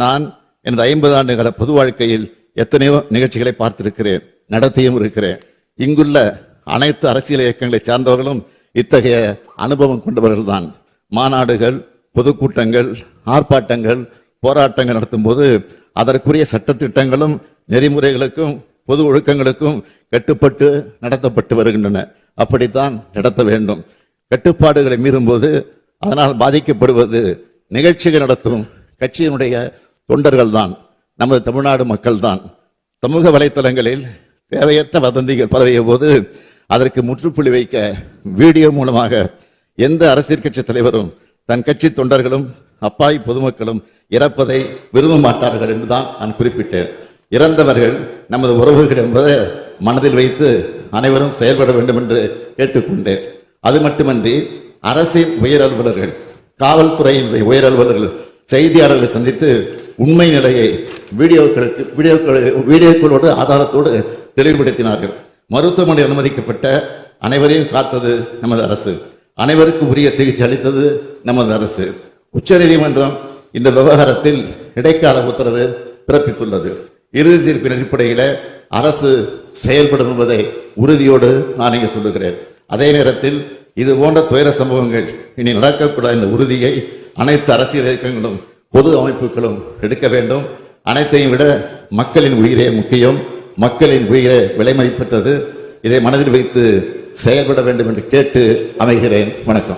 நான் எனது ஐம்பது ஆண்டுகள பொது வாழ்க்கையில் எத்தனையோ நிகழ்ச்சிகளை பார்த்திருக்கிறேன் நடத்தியும் இருக்கிறேன். இங்குள்ள அனைத்து அரசியல் இயக்கங்களை சார்ந்தவர்களும் இத்தகைய அனுபவம் கொண்டவர்கள்தான். மாநாடுகள் பொதுக்கூட்டங்கள் ஆர்ப்பாட்டங்கள் போராட்டங்கள் நடத்தும் போது அதற்குரிய சட்டத்திட்டங்களும் நெறிமுறைகளுக்கும் பொது ஒழுக்கங்களுக்கும் கட்டுப்பட்டு நடத்தப்பட்டு வருகின்றன. அப்படித்தான் நடத்த வேண்டும். கட்டுப்பாடுகளை மீறும்போது அதனால் பாதிக்கப்படுவது நிகழ்ச்சிகள் நடத்தும் கட்சியினுடைய தொண்டர்கள் தான் நமது தமிழ்நாடு மக்கள் தான் சமூக வலைத்தளங்களில் தேவையற்ற வதந்திகள் பரவிய போது அதற்கு முற்றுப்புள்ளி வைக்க வீடியோ மூலமாக எந்த அரசியல் கட்சி தலைவரும் தன் கட்சி தொண்டர்களும் அப்பாவி பொதுமக்களும் இறப்பதை விரும்ப மாட்டார்கள் என்றுதான் நான் குறிப்பிட்டேன். இறந்தவர்கள் நமது உறவுகள் என்பதை மனதில் வைத்து அனைவரும் செயல்பட வேண்டும் என்று கேட்டுக்கொண்டேன். அது மட்டுமன்றி அரசின் உயர் அலுவலர்கள் காவல்துறையினுடைய உயர் அலுவலர்கள் செய்தியாளர்களை சந்தித்து உண்மை நிலையை வீடியோக்களுக்கு வீடியோக்கள் வீடியோக்களோடு ஆதாரத்தோடு தெளிவுபடுத்தினார்கள். மருத்துவமனை அனுமதிக்கப்பட்ட அனைவரையும் காத்தது நமது அரசு. அனைவருக்கும் உரிய சிகிச்சை அளித்தது நமது அரசு. உச்சநீதிமன்றம் இந்த விவகாரத்தில் இடைக்கால உத்தரவு பிறப்பித்துள்ளது. இறுதி தீர்ப்பின் அடிப்படையில் அரசு செயல்படும் என்பதை உறுதியோடு நான் இங்கே சொல்லுகிறேன். அதே நேரத்தில் இது போன்ற துயர சம்பவங்கள் இனி நடக்கக்கூடாது இந்த உறுதியை அனைத்து அரசியல் இயக்கங்களும் பொது அமைப்புகளும் எடுக்க வேண்டும். அனைத்தையும் விட மக்களின் உயிரே முக்கியம். மக்களின் உயிரே விலை மதிப்பற்றது. இதை மனதில் வைத்து செயல்பட வேண்டும் என்று கேட்டு அமைகிறேன். வணக்கம்.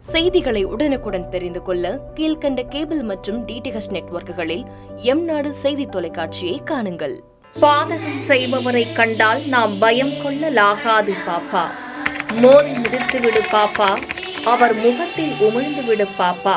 செய்திகளை உடனுக்குடன் தெரிந்து கொள்ள கீழ்க்கண்ட கேபிள் மற்றும் டிடிஹெச் நெட்வொர்க்குகளில் எம் நாடு செய்தி தொலைக்காட்சியை காணுங்கள். பாதகம் செய்பவரை கண்டால் நாம் பயம் கொள்ளலாகாது பாப்பா. மோதி மிதித்து விடு பாப்பா. அவர் முகத்தில் உமிழ்ந்து விடு பாப்பா.